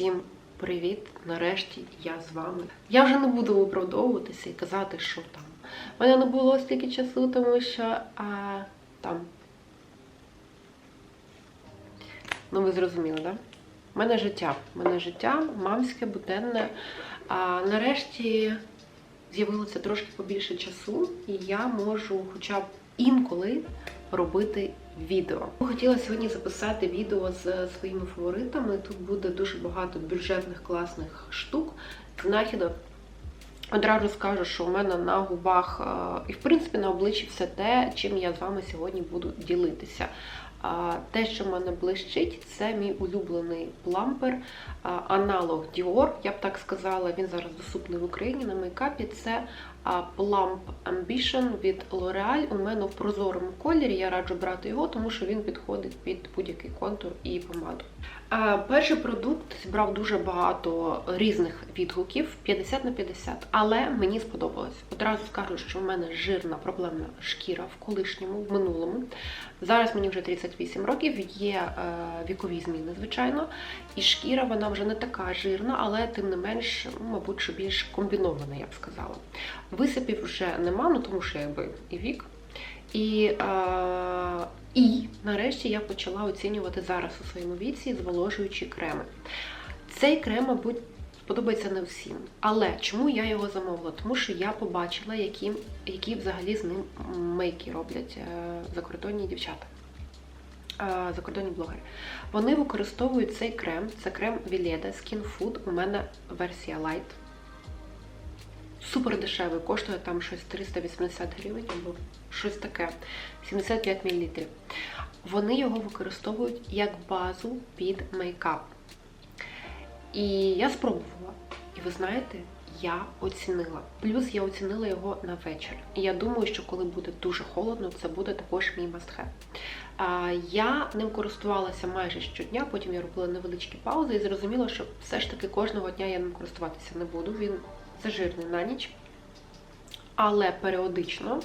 Усім привіт! Нарешті я з вами. Я вже не буду виправдовуватися і казати, що там. У мене не було стільки часу, тому що а, там. Ну, ви зрозуміли, так? Да? У мене життя. У мене життя мамське, буденне. А нарешті з'явилося трошки побільше часу, і я можу хоча б інколи робити відео. Хотіла сьогодні записати відео з своїми фаворитами. Тут буде дуже багато бюджетних класних штук, знахідок. Одразу скажу, що у мене на губах е, і, в принципі, на обличчі все те, чим я з вами сьогодні буду ділитися. Те, що в мене блищить, це мій улюблений плампер, а, аналог Dior, я б так сказала. Він зараз доступний в Україні на мейкапі. Це Plump Ambition від L'Oreal. У мене в прозорому кольорі. Я раджу брати його, тому що він підходить під будь-який контур і помаду. Перший продукт зібрав дуже багато різних відгуків 50 на 50, але мені сподобалось. Одразу скажу, що в мене жирна проблемна шкіра в колишньому, в минулому. Зараз мені вже 38 років, є е, вікові зміни, звичайно, і шкіра вона вже не така жирна, але тим не менш, мабуть, що більш комбінована, я б сказала. Висипів вже нема, ну тому що якби і вік. І, е, і нарешті я почала оцінювати зараз у своєму віці зволожуючі креми. Цей крем, мабуть, подобається не всім. Але чому я його замовила? Тому що я побачила, які, які взагалі з ним мейки роблять е, закордонні дівчата. е, Закордонні блогери. Вони використовують цей крем. Це крем Vileda Skin Food. У мене версія Light. Супер дешевий, коштує там щось 380 гривень або щось таке. 75 мл. Вони його використовують як базу під мейкап. І я спробувала. І ви знаєте, я оцінила. Плюс я оцінила його на вечір. І я думаю, що коли буде дуже холодно, це буде також мій мастхе. Я ним користувалася майже щодня, потім я робила невеличкі паузи і зрозуміла, що все ж таки кожного дня я ним користуватися не буду. Він зажирний на ніч. Але періодично,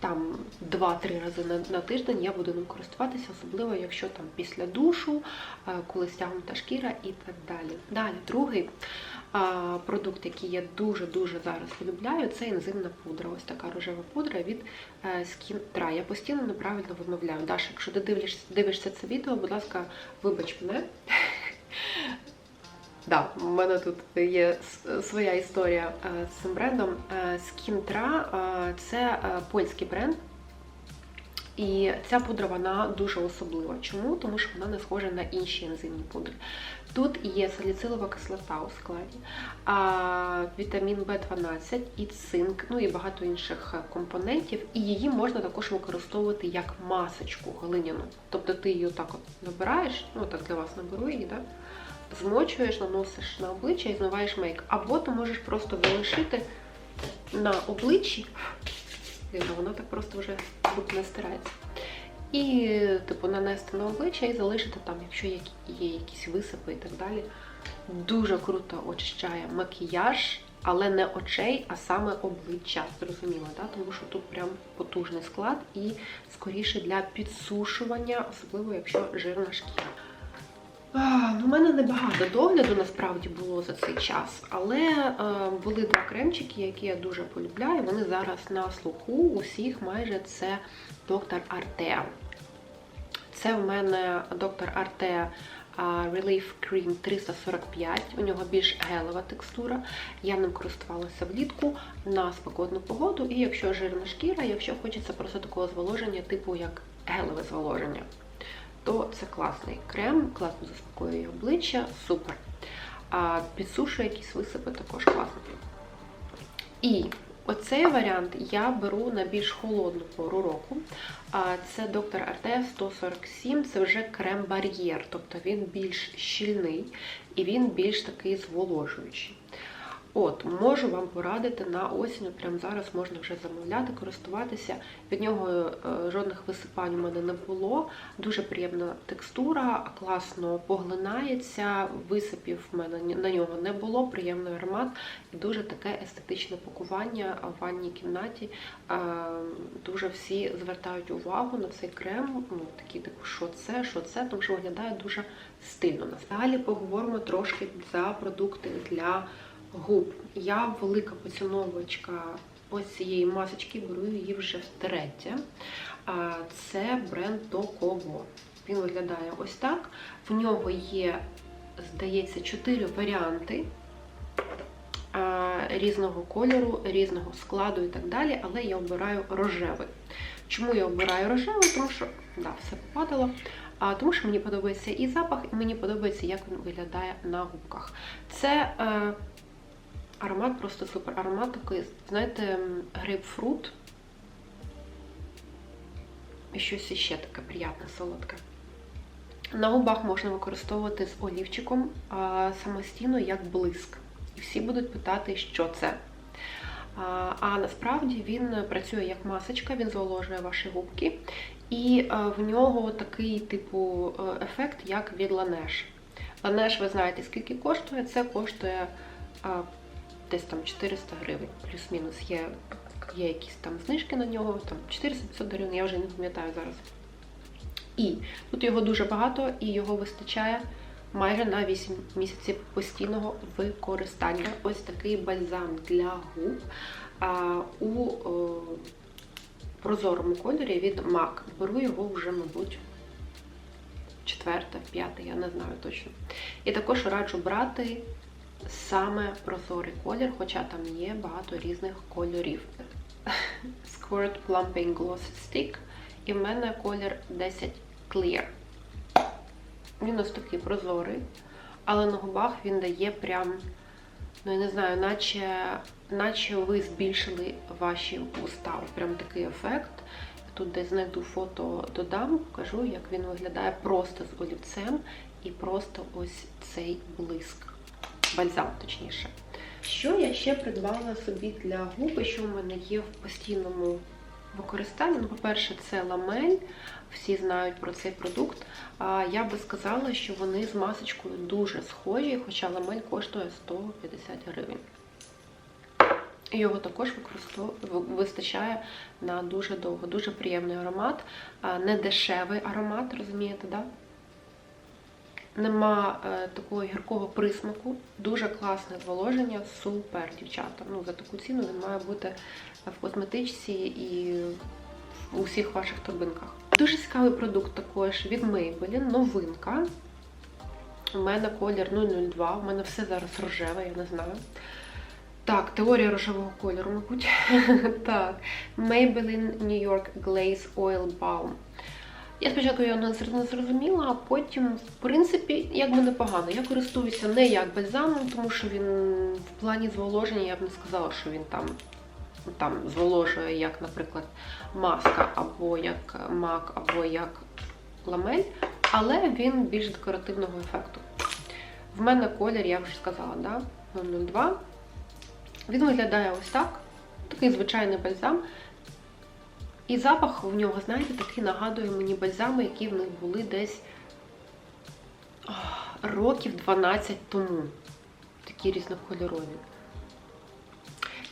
там 2-3 рази на, на тиждень я буду ним користуватися, особливо якщо там після душу, е, коли стягнута шкіра і так далі. Далі, другий а, продукт, який я дуже-дуже зараз полюбляю, це ензимна пудра. Ось така рожева пудра від е, Skin Dry. Я постійно неправильно вимовляю. Даша, якщо ти дивишся, дивишся це відео, будь ласка, вибач мене. Да, у мене тут є своя історія е, з цим брендом. Skintra – це е, польський бренд. І ця пудра вона дуже особлива. Чому? Тому що вона не схожа на інші ензимні пудри. Тут є саліцилова кислота у складі, а, вітамін В12 і цинк, ну і багато інших компонентів. І її можна також використовувати як масочку глиняну. Тобто ти її отак от набираєш, ну так для вас наберу її, да? Змочуєш, наносиш на обличчя і змиваєш мейк. Або ти можеш просто залишити на обличчі. Дивно, воно так просто вже не стирається. І, типу, нанести на обличчя і залишити там, якщо є якісь висипи і так далі. Дуже круто очищає макіяж, але не очей, а саме обличчя. Зрозуміло, да? тому що тут прям потужний склад і скоріше для підсушування, особливо якщо жирна шкіра. А, ну, У мене небагато догляду насправді було за цей час, але е, були два кремчики, які я дуже полюбляю. Вони зараз на слуху усіх майже це доктор Артеа. Це в мене доктор Артеа Relief Cream 345. У нього більш гелева текстура. Я ним користувалася влітку на спекотну погоду. І якщо жирна шкіра, якщо хочеться просто такого зволоження, типу як гелеве зволоження то це класний крем, класно заспокоює обличчя, супер. А підсушує якісь висипи також класно. І оцей варіант я беру на більш холодну пору року. Це доктор Arte 147, це вже крем-бар'єр, тобто він більш щільний і він більш такий зволожуючий. От, можу вам порадити на осінь, прямо зараз можна вже замовляти, користуватися. Від нього е, жодних висипань у мене не було. Дуже приємна текстура, класно поглинається, висипів в мене на нього не було, приємний аромат і дуже таке естетичне пакування в ванній кімнаті. Е, Дуже всі звертають увагу на цей крем. Ну, такі, типу, що це, що це, тому що виглядає дуже стильно. Далі поговоримо трошки за продукти для губ. Я велика поціновувачка ось цієї масочки, беру її вже втретє. Це бренд Tokovo. Він виглядає ось так. В нього є, здається, чотири варіанти різного кольору, різного складу і так далі, але я обираю рожевий. Чому я обираю рожевий? Тому що да, все попадало. А, тому що мені подобається і запах, і мені подобається, як він виглядає на губках. Це е, аромат просто супер. Аромат такий, знаєте, грейпфрут. І щось іще таке приємне, солодке. На губах можна використовувати з олівчиком а, самостійно як блиск. І всі будуть питати, що це. А, а насправді він працює як масочка, він зволожує ваші губки. І е, в нього такий типу е, ефект, як від Laneige. Laneige, ви знаєте, скільки коштує. Це коштує е, десь там 400 гривень, плюс-мінус. Є, є якісь там знижки на нього, там 400-500 гривень, я вже не пам'ятаю зараз. І тут його дуже багато, і його вистачає майже на 8 місяців постійного використання. Ось такий бальзам для губ а, у о, прозорому кольорі від MAC. Беру його вже, мабуть, четверте, п'яте, я не знаю точно. І також раджу брати саме прозорий колір, хоча там є багато різних кольорів. Squirt Plumping Gloss Stick. І в мене колір 10 Clear. Він ось такий прозорий, але на губах він дає прям, ну я не знаю, наче, наче ви збільшили ваші уста. Прям такий ефект. Тут десь знайду фото, додам, покажу, як він виглядає просто з олівцем і просто ось цей блиск. Бальзам, точніше. Що я ще придбала собі для губи, що в мене є в постійному використанні? Ну, по-перше, це ламель. Всі знають про цей продукт. А я би сказала, що вони з масочкою дуже схожі, хоча ламель коштує 150 гривень. Його також вистачає на дуже довго. Дуже приємний аромат, не дешевий аромат, розумієте, да? Нема е, такого гіркого присмаку, дуже класне зволоження, супер, дівчата. Ну, за таку ціну він має бути в косметичці і в усіх ваших торбинках. Дуже цікавий продукт також від Maybelline, новинка. У мене колір 002, у мене все зараз рожеве, я не знаю. Так, теорія рожевого кольору, мабуть. так, Maybelline New York Glaze Oil Balm. Я спочатку його не зрозуміла, а потім, в принципі, якби непогано. Я користуюся не як бальзамом, тому що він в плані зволоження я б не сказала, що він там, там зволожує, як, наприклад, маска, або як мак, або як ламель, але він більш декоративного ефекту. В мене колір, я вже сказала, да? 002. Він виглядає ось так. Такий звичайний бальзам. І запах в нього, знаєте, такий нагадує мені бальзами, які в них були десь років 12 тому. Такі різнокольорові.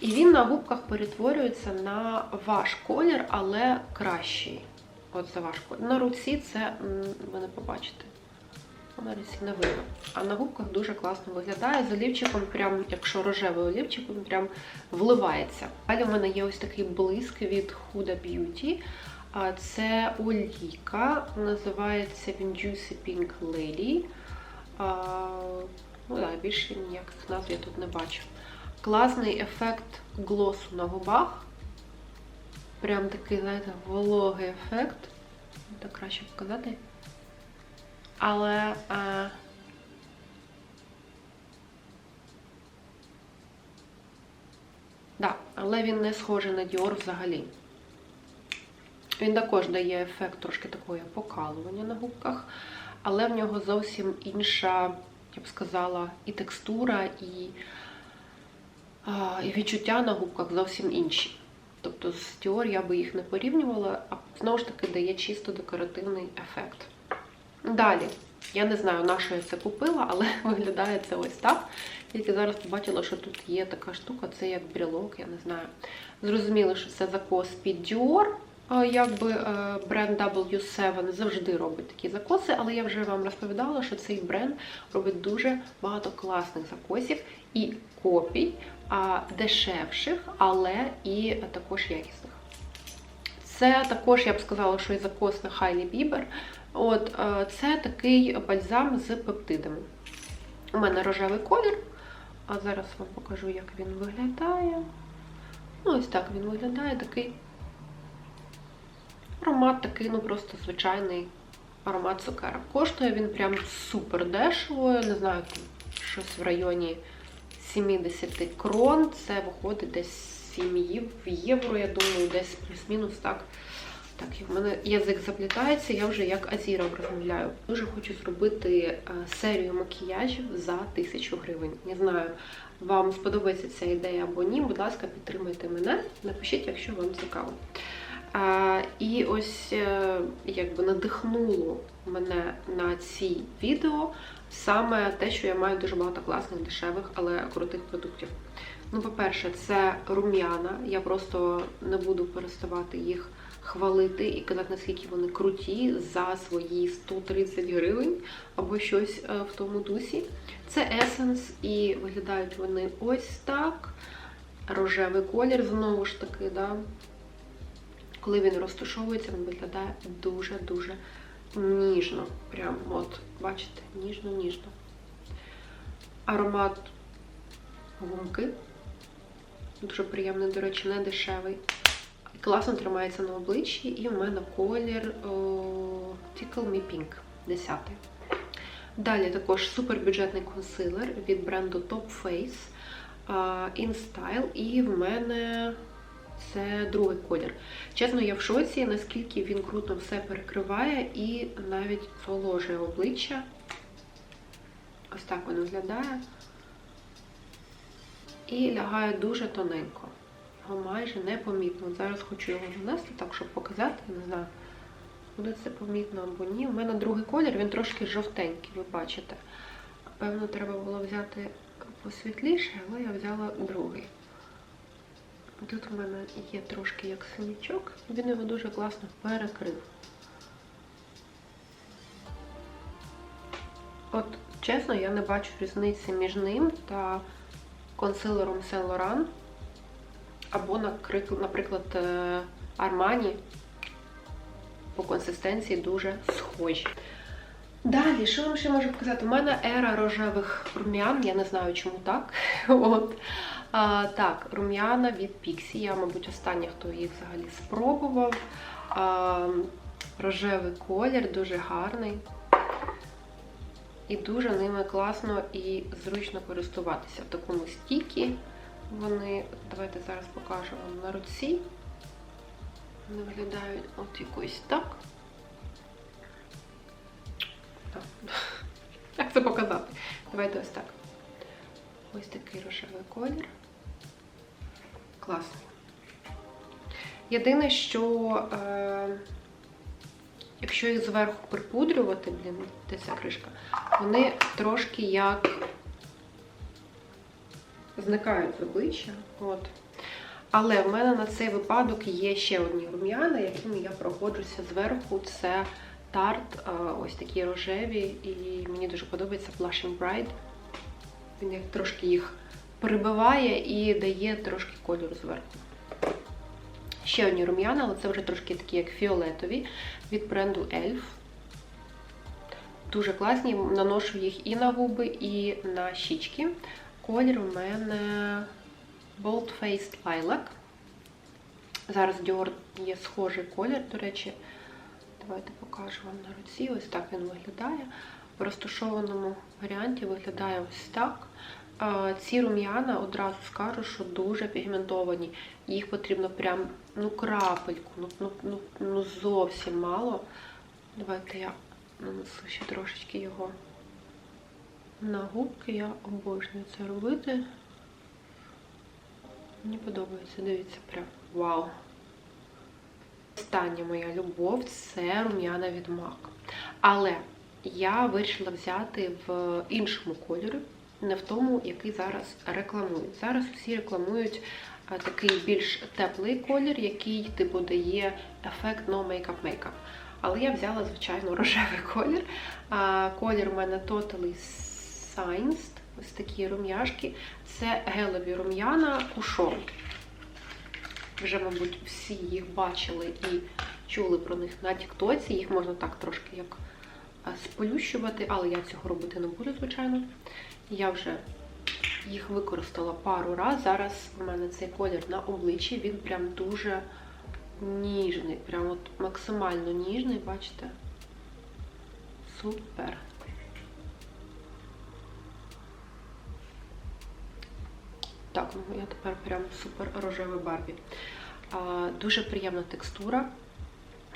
І він на губках перетворюється на ваш колір, але кращий. От за ваш колір. На руці це ви не побачите. На руці видно. А на губках дуже класно виглядає. З олівчиком, прям, якщо рожевий олівчик, він прям вливається. Далі в мене є ось такий блиск від Huda Beauty. Це олійка, називається він Juicy Pink Lady. Ну так, більше ніяких назв я тут не бачу. Класний ефект глосу на губах. Прям такий, знаєте, вологий ефект. Так краще показати. Але. А... Да, але він не схожий на Dior взагалі. Він також дає ефект трошки такого покалування на губках, але в нього зовсім інша, я б сказала, і текстура, і А, І відчуття на губках зовсім інші. Тобто з Dior я би їх не порівнювала, а знову ж таки дає чисто декоративний ефект. Далі, я не знаю, на що я це купила, але виглядає це ось так. Тільки зараз побачила, що тут є така штука, це як брілок, я не знаю. Зрозуміло, що це закос під Dior. Якби е, бренд W7 завжди робить такі закоси, але я вже вам розповідала, що цей бренд робить дуже багато класних закосів і копій, дешевших, але і також якісних. Це також, я б сказала, що і закос на Хайлі Бібер. От, е, Це такий бальзам з пептидами. У мене рожевий колір, а зараз вам покажу, як він виглядає. Ну, ось так він виглядає, такий аромат такий, ну просто звичайний аромат цукерок. Коштує він прям супер дешево, не знаю, щось в районі 70 крон. Це виходить десь 7 євро, я думаю, десь плюс-мінус так. Так, в мене язик заплітається, я вже як азіром розмовляю. Дуже хочу зробити е, серію макіяжів за 1000 гривень. Не знаю, вам сподобається ця ідея або ні. Будь ласка, підтримайте мене, напишіть, якщо вам цікаво. А, І ось е, якби надихнуло мене на ці відео саме те, що я маю дуже багато класних, дешевих, але крутих продуктів. Ну, по-перше, це рум'яна. Я просто не буду переставати їх хвалити і казати, наскільки вони круті за свої 130 гривень або щось е, в тому дусі. Це есенс, і виглядають вони ось так. Рожевий колір, знову ж таки, да. коли він розташовується, він виглядає дуже-дуже ніжно. Прям, от, бачите, ніжно-ніжно. Аромат гумки. Дуже приємний, до речі, не дешевий. Класно тримається на обличчі, і в мене колір о, Tickle Me Pink 10. Далі також супербюджетний консилер від бренду Top Face In Style, і в мене це другий колір. Чесно, я в шоці, наскільки він круто все перекриває і навіть зволожує обличчя. Ось так він виглядає. І лягає дуже тоненько. Майже непомітно. Зараз хочу його нанести, так, щоб показати, не знаю, буде це помітно або ні. У мене другий колір, він трошки жовтенький, ви бачите. Певно, треба було взяти посвітліше, але я взяла другий. Тут у мене є трошки як синячок, він його дуже класно перекрив. От, чесно, я не бачу різниці між ним та консилером Saint Laurent або, наприклад, Armani по консистенції дуже схожі. Далі, що вам ще можу показати? У мене ера рожевих рум'ян, я не знаю, чому так. От. А, Так, рум'яна від Pixie. Я, мабуть, остання, хто їх взагалі спробував. А, Рожевий колір, дуже гарний. І дуже ними класно і зручно користуватися. В такому стікі вони, давайте зараз покажу вам на руці. Вони виглядають от якось так. Як це показати? Давайте ось так. Ось такий рожевий колір. Класний. Єдине, що, е, якщо їх зверху припудрювати, блін, де ця кришка, вони трошки як зникають з обличчя. От. Але в мене на цей випадок є ще одні рум'яна, якими я проходжуся зверху. Це тарт, ось такі рожеві, і мені дуже подобається Blushing Bright. Він трошки їх прибиває і дає трошки кольору зверху. Ще одні рум'яна, але це вже трошки такі, як фіолетові від бренду Elf. Дуже класні, наношу їх і на губи, і на щічки. Колір у мене Bold Faced Lilac. Зараз Dior є схожий колір, до речі. Давайте покажу вам на руці. Ось так він виглядає. В розташованому варіанті виглядає ось так. Ці рум'яна одразу скажу, що дуже пігментовані. Їх потрібно прям ну, крапельку, ну, ну, ну, ну зовсім мало. Давайте я нанесу ще трошечки його на губки. Я обожнюю це робити. Мені подобається, дивіться, прям вау. Остання моя любов це рум'яна від MAC. Але я вирішила взяти в іншому кольорі, не в тому, який зараз рекламують. Зараз всі рекламують такий більш теплий колір, який типу дає ефект no makeup makeup. Але я взяла, звичайно, рожевий колір. Колір у мене Totally Science. Ось такі рум'яшки. Це гелеві рум'яна кушон. Вже, мабуть, всі їх бачили і чули про них на Тіктоці. Їх можна так трошки як сполющувати, але я цього робити не буду, звичайно. Я вже їх використала пару разів. Зараз у мене цей колір на обличчі, він прям дуже ніжний, прям от максимально ніжний, бачите? Супер. Так, ну я тепер прям супер рожевий барбі. А, Дуже приємна текстура.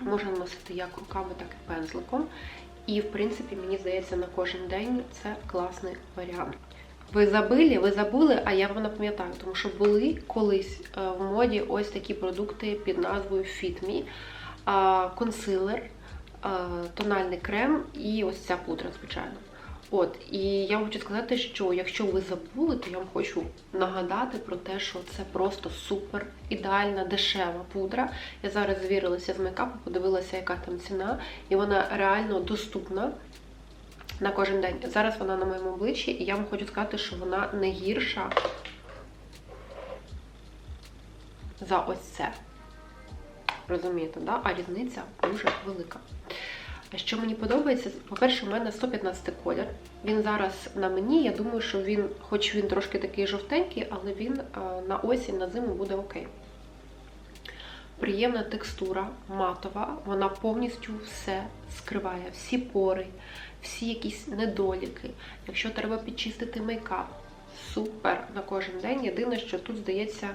Можна наносити як руками, так і пензликом. І, в принципі, мені здається, на кожен день це класний варіант. Ви забили, ви забули, а я вам напам'ятаю, тому що були колись е, в моді ось такі продукти під назвою Fit Me. консилер, е, тональний крем і ось ця пудра, звичайно. От, і я хочу сказати, що якщо ви забули, то я вам хочу нагадати про те, що це просто супер ідеальна, дешева пудра. Я зараз звірилася з мейкапом, подивилася, яка там ціна, і вона реально доступна на кожен день. Зараз вона на моєму обличчі, і я вам хочу сказати, що вона не гірша за ось це. Розумієте, да? а різниця дуже велика. Що мені подобається, по-перше, у мене 115 колір. Він зараз на мені. Я думаю, що він, хоч він трошки такий жовтенький, але він на осінь, на зиму буде окей. Приємна текстура, матова, вона повністю все скриває, всі пори, всі якісь недоліки. Якщо треба підчистити мейкап, супер на кожен день. Єдине, що тут здається.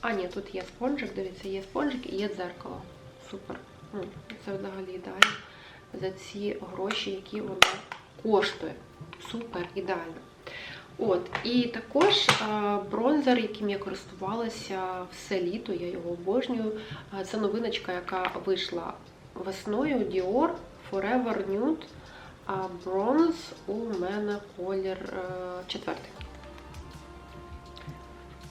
А, ні, тут є спонжик, дивіться, є спонжик і є дзеркало. Супер. Це взагалі ідеально за ці гроші, які вона коштує. Супер, ідеально. От, І також бронзер, яким я користувалася все літо, я його обожнюю. Це новиночка, яка вийшла весною Dior Forever Nude Bronze у мене колір е, четвертий.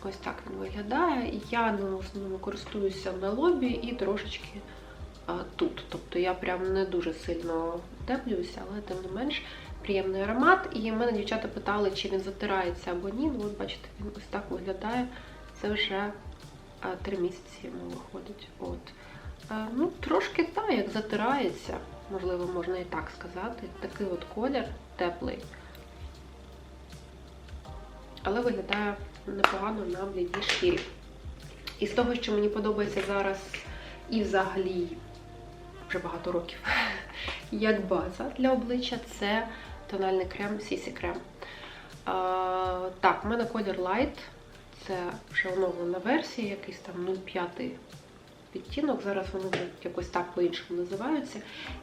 Ось так він виглядає. Я ним основному користуюся на лобі і трошечки тут. Тобто я прям не дуже сильно теплююся, але тим не менш приємний аромат. І мене дівчата питали, чи він затирається або ні. Ну, от бачите, він ось так виглядає. Це вже три місяці йому виходить. От. Ну, Трошки так, як затирається, можливо, можна і так сказати. Такий от колір теплий. Але виглядає непогано на блідій шкірі. І з того, що мені подобається зараз і взагалі вже багато років. Як база для обличчя це тональний крем CC крем. А, Так, в мене колір Light, це вже оновлена версія, якийсь там 0,5 відтінок. Зараз вони якось так по-іншому називаються.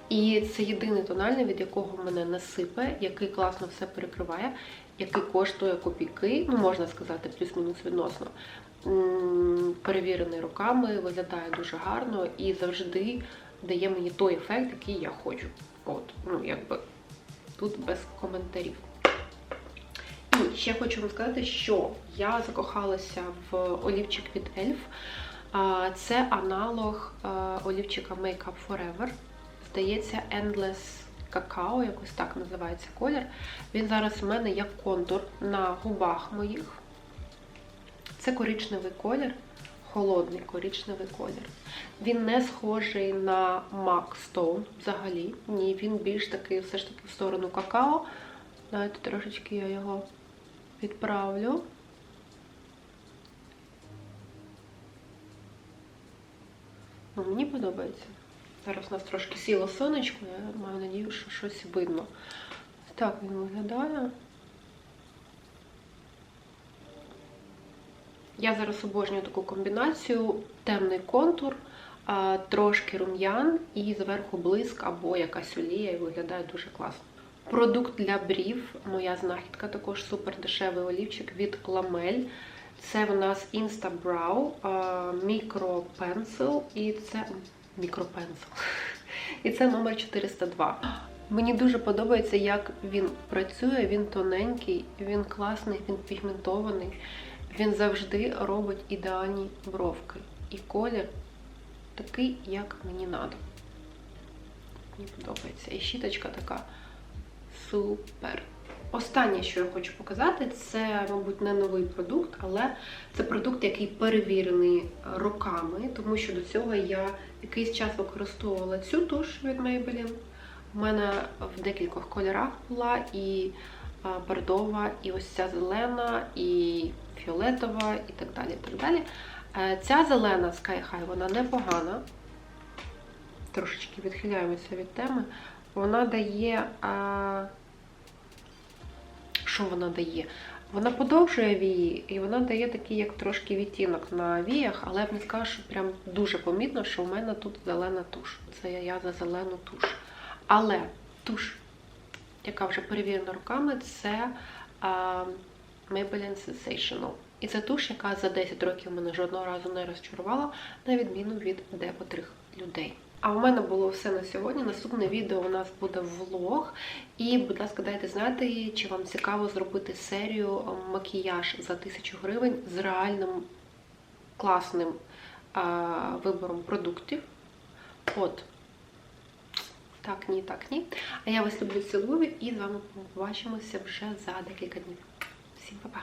І це єдиний тональний, від якого мене насипе, який класно все перекриває, який коштує копійки, ну можна сказати, плюс-мінус відносно. Перевірений руками, виглядає дуже гарно і завжди дає мені той ефект, який я хочу. От, ну, якби тут без коментарів. І ще хочу вам сказати, що я закохалася в олівчик від ELF. Це аналог олівчика Makeup Forever. Здається, Endless Cacao, якось так називається колір. Він зараз у мене як контур на губах моїх. Це коричневий колір холодний коричневий колір. Він не схожий на MAC Stone взагалі. Ні, він більш такий все ж таки в сторону какао. Давайте трошечки я його відправлю. Ну, Мені подобається. Зараз у нас трошки сіло сонечко, я маю надію, що щось видно. Так він виглядає. Я зараз обожнюю таку комбінацію: темний контур, трошки рум'ян і зверху блиск або якась олія, і виглядає дуже класно. Продукт для брів, моя знахідка, також супер дешевий олівчик від Ламель. Це в нас Insta Brow Pencil і це Pencil. І це номер 402. Мені дуже подобається, як він працює. Він тоненький, він класний, він пігментований. Він завжди робить ідеальні бровки. І колір такий, як мені треба. Мені подобається. І щіточка така супер. Останнє, що я хочу показати, це, мабуть, не новий продукт, але це продукт, який перевірений роками, тому що до цього я якийсь час використовувала цю туш від Maybelline. У мене в декількох кольорах була і бордова, і ось ця зелена, і фіолетова, і так далі. І так далі. Е, Ця зелена Sky High, вона непогана. Трошечки відхиляємося від теми. Вона дає. А... Що вона дає? Вона подовжує вії, і вона дає такий, як трошки відтінок на віях, але я б не скажу, що прям дуже помітно, що в мене тут зелена туш. Це я за зелену туш. Але туш, яка вже перевірена руками, це а, Maybelline Sensational. І це туш, яка за 10 років мене жодного разу не розчарувала, на відміну від декотрих людей. А у мене було все на сьогодні. Наступне відео у нас буде влог. І, будь ласка, дайте знати, чи вам цікаво зробити серію макіяж за 1000 гривень з реальним класним а, вибором продуктів. От. Так, ні, так, ні. А я вас люблю цілую і з вами побачимося вже за декілька днів. Всім па-па!